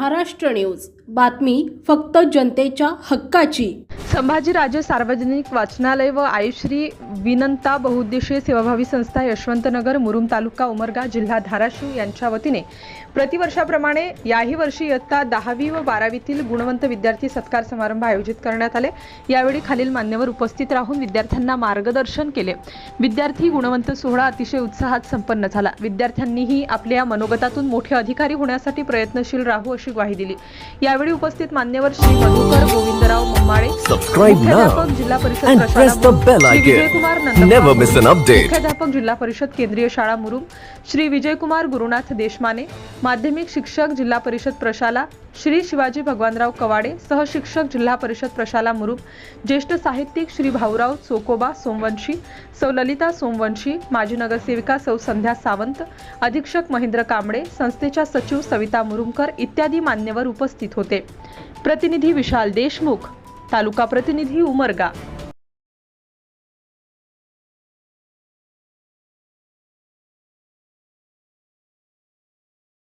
Maharashtra news. बातमी फक्त जनतेच्या हक्काची. संभाजीराजे सार्वजनिक वाचनालय व आयुश्री विनंता बहुउद्देशीय सेवाभावी संस्था यशवंतनगर मुरुम तालुका उमरगा जिल्हा धाराशिव यांच्या वतीने प्रतिवर्षाप्रमाणे याही वर्षी इयत्ता दहावी व बारावीतील गुणवंत विद्यार्थी सत्कार समारंभ आयोजित करण्यात आले. यावेळी खालील मान्यवर उपस्थित राहून विद्यार्थ्यांना मार्गदर्शन केले. विद्यार्थी गुणवंत सोहळा अतिशय उत्साहात संपन्न झाला. विद्यार्थ्यांनीही आपल्या मनोगतातून मोठे अधिकारी होण्यासाठी प्रयत्नशील राहू अशी ग्वाही दिली. यावेळी उपस्थित मान्यवर श्री मधुकर गोविंदराव now मुख्याध्यापक जिल्हा परिषद जिल्हा परिषद केंद्रीय शाळा मुरुम श्री विजयकुमार गुरुनाथ देशमाने माध्यमिक शिक्षक जिल्हा परिषद प्रशाला श्री शिवाजी भगवानराव कवाडे सहशिक्षक जिल्हा परिषद प्रशाला मुरुप ज्येष्ठ साहित्यिक श्री भाऊराव चोकोबा सोमवंशी सौ ललिता सोमवंशी माजी नगरसेविका सौ संध्या सावंत अधीक्षक महेंद्र कांबळे संस्थेच्या सचिव सविता मुरुमकर इत्यादी मान्यवर उपस्थित होते. प्रतिनिधी विशाल देशमुख तालुका प्रतिनिधी उमरगा.